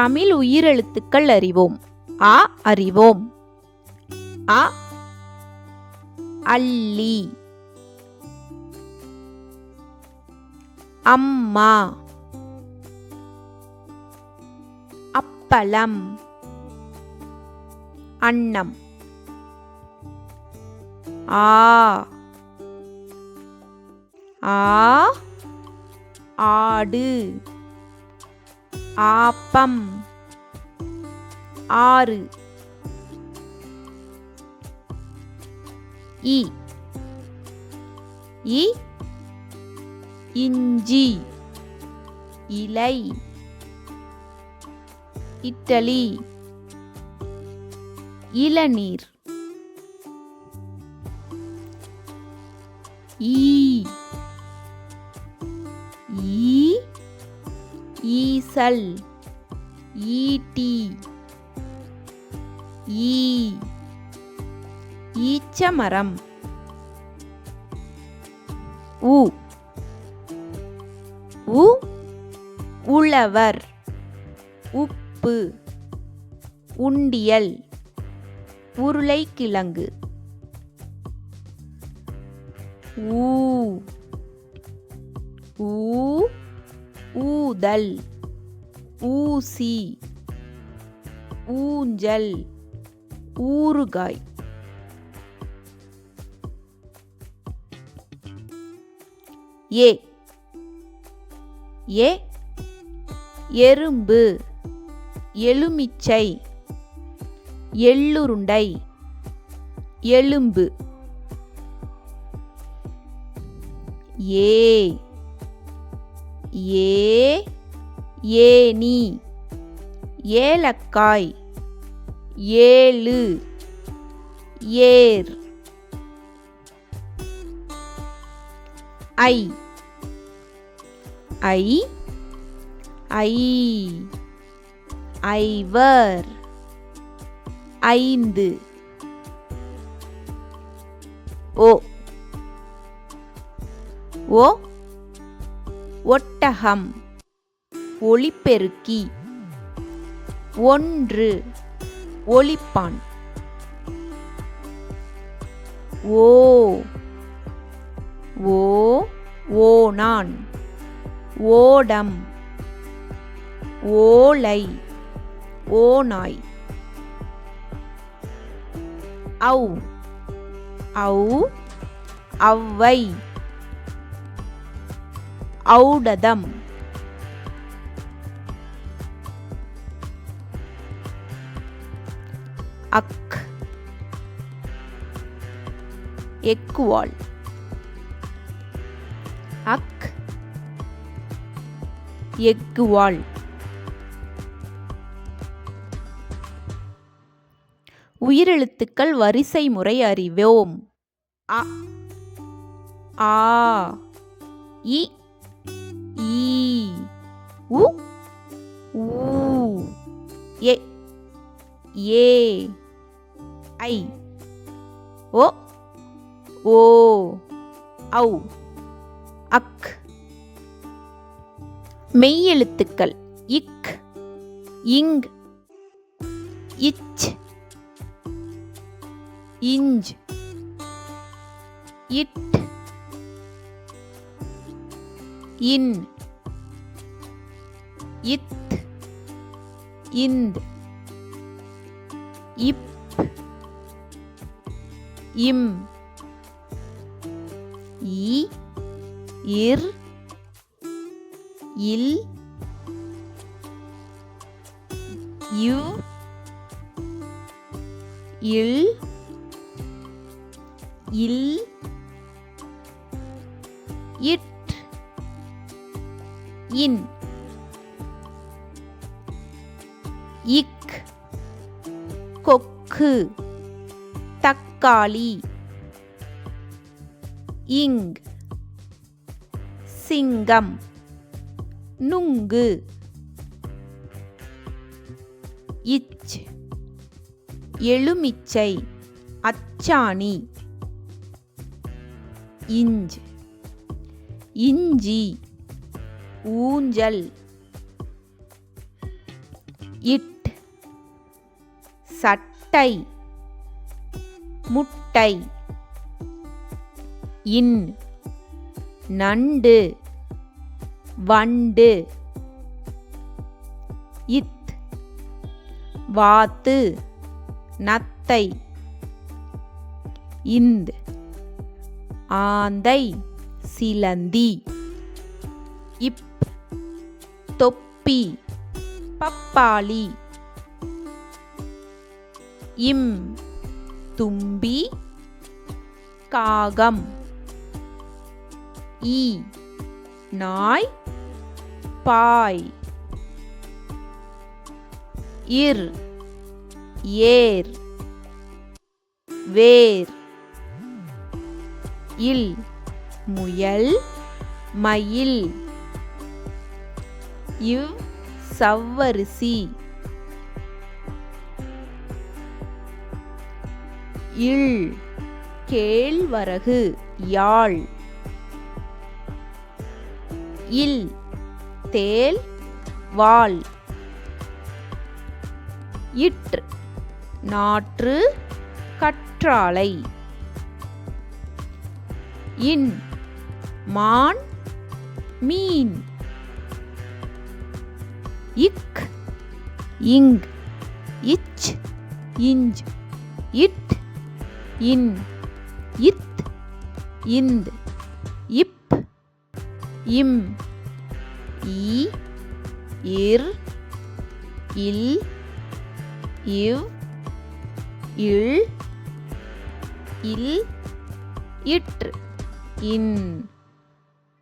தமிழ் உயிரெழுத்துக்கள் அறிவோம். ஆ அறிவோம். அ அல்லி. அம்மா. அப்பளம். அன்னம். ஆ. ஆ ஆடு. ஆப்பம். ஆறு. இ. இ. இஞ்சி. இலை. இட்டலி. இளநீர். ஈ. ஈசல் ஈட்டி ஈ ஈச்சமரம் உ உ உழவர் உப்பு உண்டியல் உருளைக்கிழங்கு ஊ ஊ ஊதல் ஊசி ஊஞ்சல் ஊறுகாய். ஏ. ஏ. எறும்பு எலுமிச்சை எள்ளுருண்டை எலும்பு. ஏ. ஏ. ஏனி ஏலக்காய். ஏழு. ஏர். ஐ. ஐ. ஐ. ஐவர். ஐந்து. ஓ. ஓ. ஒட்டகம். ஒளிப்பெருக்கி. ஒன்று ஒளிப்பான். ஓ ஓ ஓனான் ஓடம் ஓலை ஓநாய். ஔ ஔ அவ்வை ஔடதம். அக். எக்குவால். அக். எக்குவால். உயிரெழுத்துக்கள் வரிசை முறை அறிவோம். அ. ஆ. இ. ஈ. உ. ஊ. ஏ ஏ. ஐ. ஓ. ஓ. ஔ. அக். மெய்யெழுத்துக்கள். இக். இங் இச். இஞ்ச். இட். இன். இத். இந்த். இப். இம். இ. இர். இல். இவ் இல். இல். இட். இன். இக். கொக்கு. தக்காளி இங். சிங்கம். நுங்கு. இச். எலுமிச்சை. அச்சாணி. இஞ்ச். இஞ்சி. ஊஞ்சல். இட். சட்டை. முட்டை. இன். நண்டு. வண்டு. இத். வாத்து. நத்தை. இந்த். ஆந்தை. சிலந்தி. இப். தொப்பி. பப்பாளி. இம். தும்பி காகம் ஈ நாய் பாய் இர் ஏர் வேர் இல் முயல் மயில் இவ் சவ்வரிசி இல் கேழ்வரகு யாழ். இல் தேல் வாள். இட் நாற்று கற்றாழை. இன் மான் மீன். இக் இங் இச் இஞ்ச் இட் இன் இத் இந்த் இப் இம் ஈ இர் இல் இவ் இல் இல் இற்று இன்.